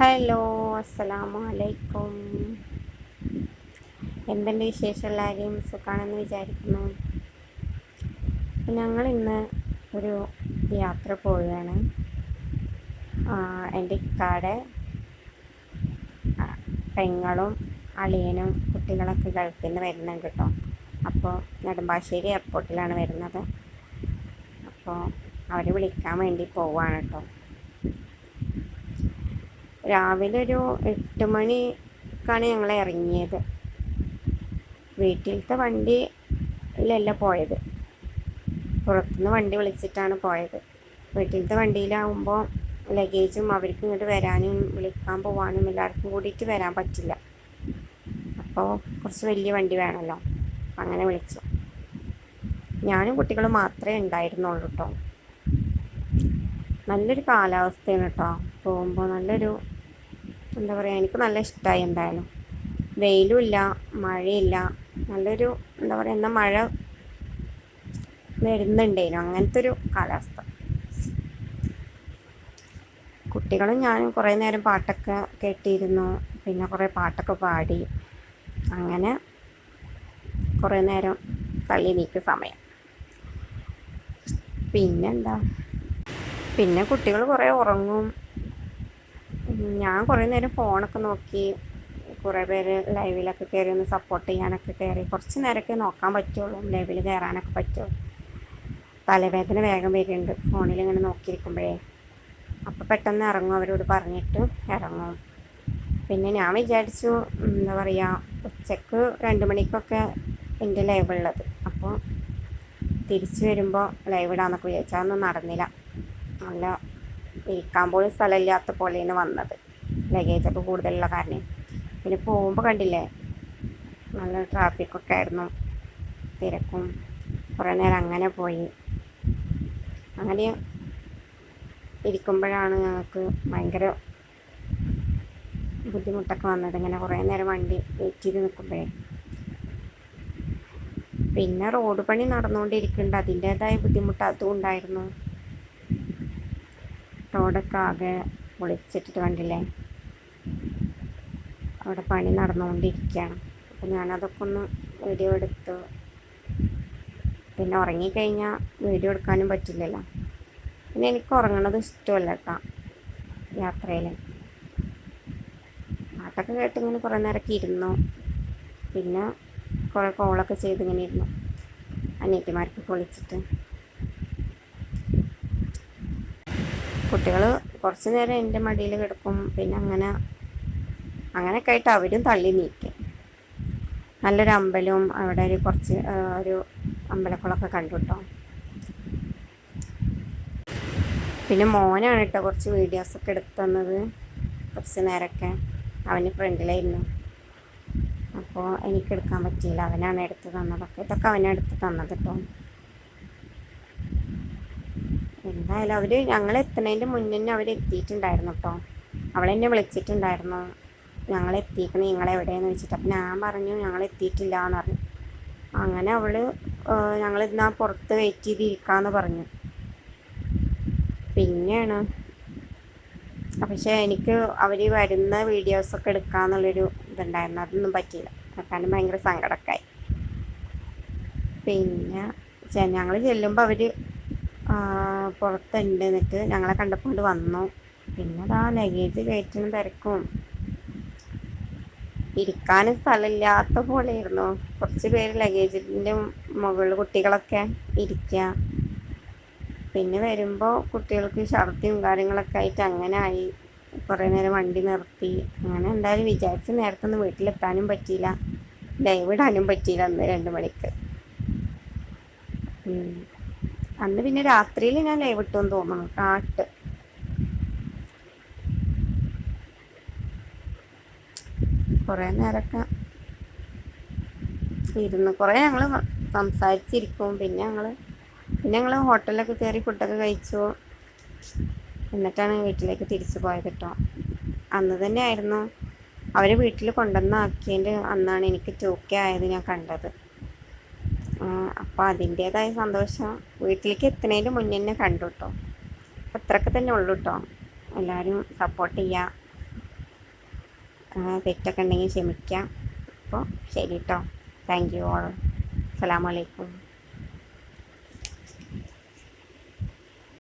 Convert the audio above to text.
Hello അസ്സലാമു അലൈക്കും എന്തുണ്ട് വിശേഷം എല്ലാവരെയും സുഖമാണെന്ന് വിചാരിക്കുന്നു. ഞങ്ങൾ ഇന്ന് ഒരു യാത്ര പോവുകയാണ്. എന്റെ ഇക്കാടെ പെങ്ങളും അളിയനും കുട്ടികളൊക്കെ ഗൾഫിൽ നിന്ന് വരുന്നുണ്ട് കേട്ടോ. അപ്പോൾ നെടുമ്പാശ്ശേരി എയർപോർട്ടിലാണ് വരുന്നത്. അപ്പോൾ അവരെ വിളിക്കാൻ വേണ്ടി പോവാണ് കേട്ടോ. രാവിലെ ഒരു എട്ട് മണിക്കാണ് ഞങ്ങൾ ഇറങ്ങിയത്. വീട്ടിലത്തെ വണ്ടിയിലല്ല പോയത്. പുറത്തുനിന്ന് വണ്ടി വിളിച്ചിട്ടാണ് പോയത്. വീട്ടിലത്തെ വണ്ടിയിലാവുമ്പോൾ ലഗേജും അവർക്ക് ഇങ്ങോട്ട് വരാനും വിളിക്കാൻ പോകാനും എല്ലാവർക്കും കൂടിയിട്ട് വരാൻ പറ്റില്ല. അപ്പോൾ കുറച്ച് വലിയ വണ്ടി വേണമല്ലോ അങ്ങനെ വിളിച്ചു. ഞാനും കുട്ടികളും മാത്രമേ ഉണ്ടായിരുന്നുള്ളൂ കേട്ടോ നല്ലൊരു കാലാവസ്ഥയാണ് കേട്ടോ പോകുമ്പോൾ നല്ലൊരു എന്താ പറയുക എനിക്ക് നല്ല ഇഷ്ടമായി എന്തായാലും. വെയിലുമില്ല മഴയില്ല. നല്ലൊരു എന്താ പറയുക എന്നാൽ മഴ വരുന്നുണ്ടേനു. അങ്ങനത്തെ ഒരു കാലാവസ്ഥ. കുട്ടികളും ഞാനും കുറേ നേരം പാട്ടൊക്കെ കേട്ടിരുന്നു. പിന്നെ കുറേ പാട്ടൊക്കെ പാടി. അങ്ങനെ കുറേ നേരം തള്ളി നീക്കിയ സമയം. പിന്നെന്താ? പിന്നെ കുട്ടികൾ കുറേ ഉറങ്ങും. ഞാൻ കുറേ നേരം ഫോണൊക്കെ നോക്കി കുറേ പേര് ലൈവിലൊക്കെ കയറി ഒന്ന് സപ്പോർട്ട് ചെയ്യാനൊക്കെ കയറി. കുറച്ച് നേരമൊക്കെ നോക്കാൻ പറ്റുള്ളൂ ലൈവിൽ കയറാനൊക്കെ പറ്റുള്ളൂ. തലവേദന വേഗം വരുന്നുണ്ട് ഫോണിൽ ഇങ്ങനെ നോക്കിയിരിക്കുമ്പോഴേ. അപ്പോൾ പെട്ടെന്ന് ഇറങ്ങും അവരോട് പറഞ്ഞിട്ട് ഇറങ്ങും. പിന്നെ ഞാൻ വിചാരിച്ചു എന്താ പറയുക ഉച്ചയ്ക്ക് രണ്ട് മണിക്കൊക്കെ എന്റെ ലൈവ് ഉള്ളത് അപ്പോൾ തിരിച്ചു വരുമ്പോൾ ലൈവ് ഇടാന്നൊക്കെ വിചാരിച്ചാൽ അതൊന്നും നടന്നില്ല. നല്ല ഇരിക്കാൻ പോലും സ്ഥലമില്ലാത്ത പോലെയാണ് വന്നത്. ലഗേജൊക്കെ കൂടുതലുള്ള കാരണം. പിന്നെ പോകുമ്പോൾ കണ്ടില്ലേ? നല്ല ട്രാഫിക്കൊക്കെ ആയിരുന്നു. തിരക്കും. കുറേ നേരം അങ്ങനെ പോയി. അങ്ങനെ ഇരിക്കുമ്പോഴാണ് ഞങ്ങൾക്ക് ഭയങ്കര ബുദ്ധിമുട്ടൊക്കെ വന്നത്. ഇങ്ങനെ കുറേ നേരം വണ്ടി വെയിറ്റ് ചെയ്ത് നിൽക്കുമ്പോഴേ. പിന്നെ റോഡ് പണി നടന്നുകൊണ്ടിരിക്കുന്നുണ്ട്. അതിന്റേതായ ബുദ്ധിമുട്ട് അതും ഉണ്ടായിരുന്നു. റോഡൊക്കെ ആകെ പൊളിച്ചിട്ടിട്ട് കണ്ടില്ലേ? അവിടെ പണി നടന്നുകൊണ്ടിരിക്കുകയാണ് അപ്പം ഞാനതൊക്കെ ഒന്ന് വീഡിയോ എടുത്തു. പിന്നെ ഉറങ്ങിക്കഴിഞ്ഞാൽ വീഡിയോ എടുക്കാനും പറ്റില്ലല്ലോ. പിന്നെ എനിക്ക് ഉറങ്ങണത് ഇഷ്ടമല്ല കേട്ടോ യാത്രയിൽ പാട്ടൊക്കെ കേട്ട് ഇങ്ങനെ കുറേ നേരമൊക്കെ ഇരുന്നു. പിന്നെ കുറേ കോളൊക്കെ ചെയ്തിങ്ങനെ ഇരുന്നു. അനിയത്തിമാർക്ക് പൊളിച്ചിട്ട്. കുട്ടികൾ കുറച്ച് നേരം എന്റെ മടിയിൽ കിടക്കും. പിന്നെ അങ്ങനെ അങ്ങനെയൊക്കെ ആയിട്ട് അവരും തള്ളി നീക്കും. നല്ലൊരു അമ്പലവും അവിടെ ഒരു കുറച്ച് ഒരു അമ്പലക്കുളമൊക്കെ കണ്ടു കേട്ടോ പിന്നെ മോനാണ് കേട്ടോ കുറച്ച് വീഡിയോസൊക്കെ എടുത്തു തന്നത്. കുറച്ച് നേരമൊക്കെ അവന് ഫ്രണ്ടിലായിരുന്നു. അപ്പോൾ എനിക്ക് എടുക്കാൻ പറ്റിയില്ല. അവനാണ് എടുത്ത് തന്നതൊക്കെ. ഇതൊക്കെ അവനാണ് എടുത്ത് തന്നത് കേട്ടോ എന്തായാലും അവർ ഞങ്ങൾ എത്തുന്നതിന്റെ മുന്നേ അവർ എത്തിയിട്ടുണ്ടായിരുന്നു കേട്ടോ അവളെന്നെ വിളിച്ചിട്ടുണ്ടായിരുന്നു. ഞങ്ങൾ എത്തിക്കണ നിങ്ങൾ എവിടെയെന്ന് വെച്ചിട്ട് അപ്പം ഞാൻ പറഞ്ഞു ഞങ്ങൾ എത്തിയിട്ടില്ല എന്ന് പറഞ്ഞു. അങ്ങനെ അവൾ ഞങ്ങൾ ഇന്നാ പുറത്ത് വെയിറ്റ് ചെയ്തിരിക്കാന്ന് പറഞ്ഞു. പിന്നെയാണ്. പക്ഷെ എനിക്ക് അവർ വരുന്ന വീഡിയോസൊക്കെ എടുക്കാന്നുള്ളൊരു ഇതുണ്ടായിരുന്നു. അതൊന്നും പറ്റിയില്ല. കാരണം ഭയങ്കര സങ്കടക്കായി പിന്നെ ഞങ്ങൾ ചെല്ലുമ്പോൾ അവർ പുറത്തുണ്ട് എന്നിട്ട് ഞങ്ങളെ കണ്ടപ്പോൾ വന്നു. പിന്നെ അതാ ലഗേജ് കയറ്റുന്ന തിരക്കും. ഇരിക്കാനും സ്ഥലമില്ലാത്ത പോലെയായിരുന്നു. കുറച്ച് പേര് ലഗേജിന്റെ മുകളിൽ കുട്ടികളൊക്കെ ഇരിക്കുക പിന്നെ വരുമ്പോൾ കുട്ടികൾക്ക് ഛർദിയും കാര്യങ്ങളൊക്കെ ആയിട്ട് അങ്ങനെ ആയി. കുറേ നേരം വണ്ടി നിർത്തി. അങ്ങനെ എന്തായാലും വിചാരിച്ച നേരത്തൊന്നും വീട്ടിലെത്താനും പറ്റിയില്ല. ലൈവ് പറ്റിയില്ല അന്ന് രണ്ട് മണിക്ക്. അന്ന് പിന്നെ രാത്രിയിൽ ഞാൻ ലൈവ് ഇട്ടെന്ന് തോന്നുന്നു കാട്ട് കുറേ നേരമൊക്കെ ഇരുന്ന് കുറേ ഞങ്ങൾ സംസാരിച്ചിരിക്കും. പിന്നെ ഞങ്ങൾ പിന്നെ ഞങ്ങൾ ഹോട്ടലിലൊക്കെ കയറി ഫുഡൊക്കെ കഴിച്ചു. എന്നിട്ടാണ് വീട്ടിലേക്ക് തിരിച്ചു പോയത് കേട്ടോ. അന്ന് തന്നെ ആയിരുന്നു അവർ വീട്ടിൽ കൊണ്ടുവന്നാക്കിയതിന്റെ അന്നാണ് എനിക്ക് ടൂക്കെ ആയത് ഞാൻ കണ്ടത്. അപ്പോൾ അതിന്റേതായ സന്തോഷം വീട്ടിലേക്ക് എത്തുന്നതിന് മുന്നേ തന്നെ കണ്ടു കേട്ടോ അത്രയൊക്കെ തന്നെ ഉള്ളൂ കേട്ടോ എല്ലാവരും സപ്പോർട്ട് ചെയ്യുക തെറ്റൊക്കെ ഉണ്ടെങ്കിൽ ക്ഷമിക്കാം. അപ്പോൾ ശരി കേട്ടോ താങ്ക് യു ഓൾ അസ്സാം വലൈക്കും